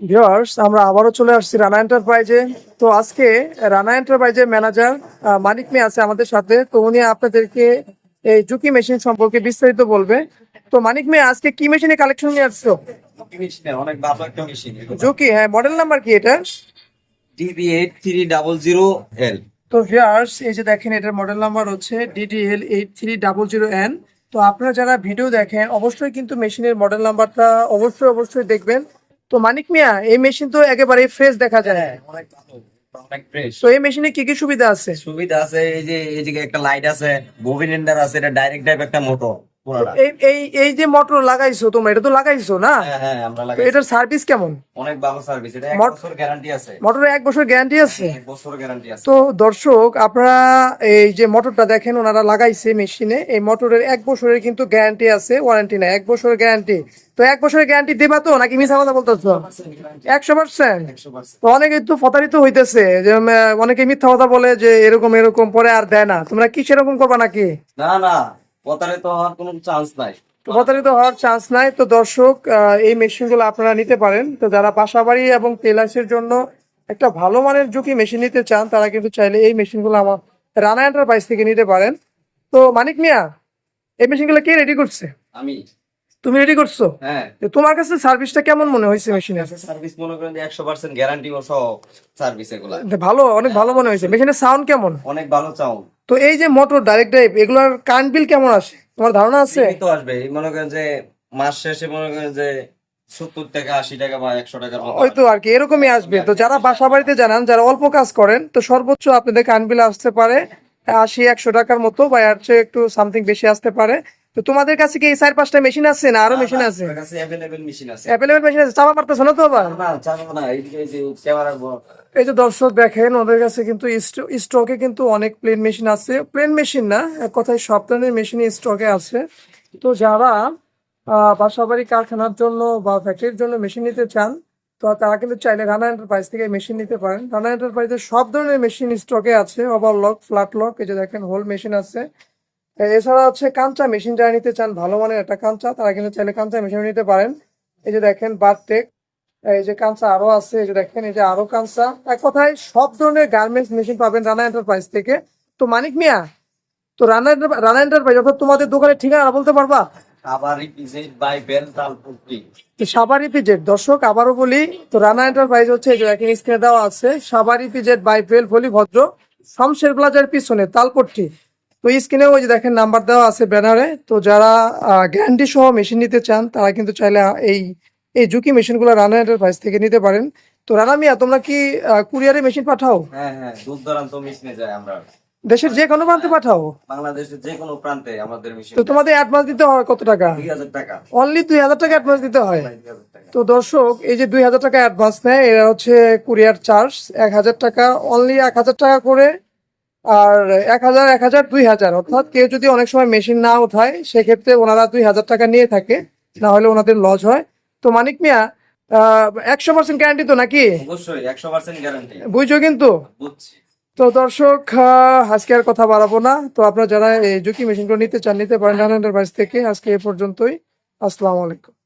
Viewers আমরা আবারও চলে আসছি রানা এন্টারপ্রাইজে তো আজকে রানা এন্টারপ্রাইজের ম্যানেজার মানিক মে আছে আমাদের সাথে। তো উনি আপনাদেরকে এই জুকি মেশিন সম্পর্কে বিস্তারিত বলবে। তো মানিক মে আজকে কি মেশিনে কালেকশন নিয়ে আসছো? অনেক ভালো একটা মেশিন জুকি হ্যাঁ মডেল নাম্বার কি এটা DB eight three double zero L তো ভিউয়ার্স এই যে দেখেন এটার মডেল নাম্বার হচ্ছে DDL eight three double zero N তো আপনারা যারা ভিডিও দেখেন অবশ্যই কিন্তু মেশিনের মডেল নাম্বারটা অবশ্যই অবশ্যই দেখবেন। তো মানিক মিয়া এই মেশিন তো একেবারে ফ্রেশ দেখা যায়। অনেক অনেক ফ্রেশ তো এই মেশিনে কি কি সুবিধা আছে? সুবিধা আছে এই যে এই যে একটা লাইট আছে বোবিন এন্ডার আছে এটা ডাইরেক্ট টাইপ একটা মোটর এই এই এই যে মোটর লাগাইছো তোমরা এটা তো লাগাইছো না? হ্যাঁ হ্যাঁ আমরা লাগাই এটার সার্ভিস কেমন? অনেক ভালো সার্ভিস এটা এক বছর গ্যারান্টি আছে। এক বছর গ্যারান্টি আছে? এক বছর গ্যারান্টি আছে। তো দর্শক আপনারা এই যে মোটরটা দেখেন ওনারা লাগাইছে মেশিনে এই মোটরের এক বছরের কিন্তু গ্যারান্টি আছে ওয়ারেন্টি না এক বছরের গ্যারান্টি তো এক বছরের গ্যারান্টি দেবা তো নাকি মিছা কথা বলতেছো? একশো পার্সেন্ট একশো পার্সেন্ট তো অনেকে তো প্রতারিত হইতেছে যে অনেকে মিথ্যা কথা বলে যে এরকম এরকম পরে আর দেয় না। তোমরা কি সেরকম করবা নাকি? না না প্রতারিত হওয়ার কোনো চান্স নাই। প্রতারিত হওয়ার চান্স নাই। তো দর্শক এই মেশিনগুলো আপনারা নিতে পারেন। তো যারা বাসাবাড়ি এবং জন্য একটা ভালো মানের ঝুঁকি মেশিন নিতে চান তারা কিন্তু চাইলে এই মেশিনগুলো আমার রানা এন্টারপ্রাইজ থেকে নিতে পারেন। তো মানিক মিয়া এই মেশিনগুলো কে রেডি করছে? আমি। তুমি রেডি করছ? হ্যাঁ। তোমার কাছে সার্ভিসটা কেমন মনে হয়েছে মেশিনের সার্ভিস মনে করেন যে একশো পার্সেন্ট গ্যারান্টি সহ সার্ভিস এগুলা। ভালো অনেক ভালো মনে হয়েছে। মেশিনের সাউন্ড কেমন? অনেক ভালো চাউন তো এই যে মোটর ডাইরেক্ট ড্রাইভ এগুলোর কারেন্ট বিল কেমন আসে? তোমার ধারণা আছে? তো আসবে। এই মনে করেন যে মাস শেষে মনে করেন যে সত্তর টাকা আশি টাকা বা একশো টাকা ওই তো আর কি এরকমই আসবে। তো যারা বাসা বাড়িতে জানান যারা অল্প কাজ করেন তো সর্বোচ্চ আপনাদের কারেন্ট বিল আসতে পারে আশি একশো টাকার মতো বা এর চেয়ে একটু সামথিং বেশি আসতে পারে। তো তোমাদের কাছে কি চার পাঁচটা মেশিন আছে না আরও মেশিন আছে? অ্যাভেলেবেল মেশিন আছে। অ্যাভেলেবেল মেশিন আছে চাপা পারতেছো না তো আবার? না চালাবো না এই যে ক্যামেরা এই যে দর্শক দেখেন ওদের কাছে কিন্তু স্টকে কিন্তু অনেক প্লেন মেশিন আছে। প্লেন মেশিন না এক কথায় সব ধরনের মেশিন স্টকে আছে। তো যারা বাসাবাড়ি কারখানার জন্য বা ফ্যাক্টরির জন্য মেশিন নিতে চান তো তারা কিন্তু চাইলে রানা এন্টারপ্রাইজ থেকে মেশিন নিতে পারেন। রানা এন্টারপ্রাইজের সব ধরনের মেশিন স্টকে আছে। ওভারলক ফ্ল্যাট লক এই যে দেখেন হোল মেশিন আছে। এছাড়া হচ্ছে কাঞ্চা মেশিন যারা নিতে চান ভালো মানের একটা কাঞ্চা তারা কিন্তু চাইলে কাঞ্চা মেশিন নিতে পারেন। এই যে দেখেন বারটেক এই যে কাঁচা আরও আছে এই যে দেখেন এই যে আরও কাঁচা। এক কথায় সব ধরনের গার্মেন্টস মেশিন পাবেন রানা এন্টারপ্রাইজ থেকে। তো মানিক মিয়া তো রানা রানা এন্টারপ্রাইজ অর্থাৎ তোমাদের দোকানের ঠিকানা বলতে পারবা? সাবারি পিজেড দর্শক আবারও বলি তো রানা এন্টারপ্রাইজ হচ্ছে এই যে স্ক্রিনে দেওয়া আছে সাবারি পিজেড বাই বেল ভলি ভদ্র শমশের প্লাজার পিছনে তালপট্টি তো এই স্ক্রিনে ওই যে দেখেন নাম্বার দেওয়া আছে ব্যানারে তো যারা গ্যারান্টি সহ মেশিন নিতে চান তারা কিন্তু চাইলে এই এই ঝুঁকি মেশিনগুলো রানা এন্টারপ্রাইজ থেকে নিতে পারেন। তো রানা মিয়া তোমরা কি কুরিয়ারে মেশিন পাঠাও? হ্যাঁ হ্যাঁ দূর দূরান্ত মেশিনে যায় আমরা। দেশের যে কোনো প্রান্তে পাঠাও। বাংলাদেশের যে কোনো প্রান্তে আমাদের মেশিন তো তোমাদের অ্যাডভান্স দিতে হয় কত টাকা? দুই হাজার টাকা। অনলি দুই হাজার টাকা অ্যাডভান্স দিতে হয়। তো দর্শক এই যে দুই হাজার টাকা অ্যাডভান্স নেয় এরা হচ্ছে কুরিয়ার চার্জ এক হাজার টাকা অনলি এক হাজার টাকা করে আর এক হাজার এক হাজার দুই হাজার। অর্থাৎ কেউ যদি অনেক সময় মেশিন না উঠায় সেক্ষেত্রে ওনারা দুই হাজার টাকা নিয়ে থাকে না হলে ওনাদের লস হয়। তো মানিক মিয়া একশো পার্সেন্ট গ্যারান্টি তো নাকি? অবশ্যই একশো পার্সেন্ট গ্যারান্টি বুঝছ কিন্তু? তো দর্শক আজকে আর কথা বাড়াবো না। তো আপনারা যারা এই ঝুঁকি মেশিনগুলো নিতে চান নিতে পারেন রান এন্টারপ্রাইজ থেকে। আজকে এ পর্যন্তই। আসসালামু আলাইকুম।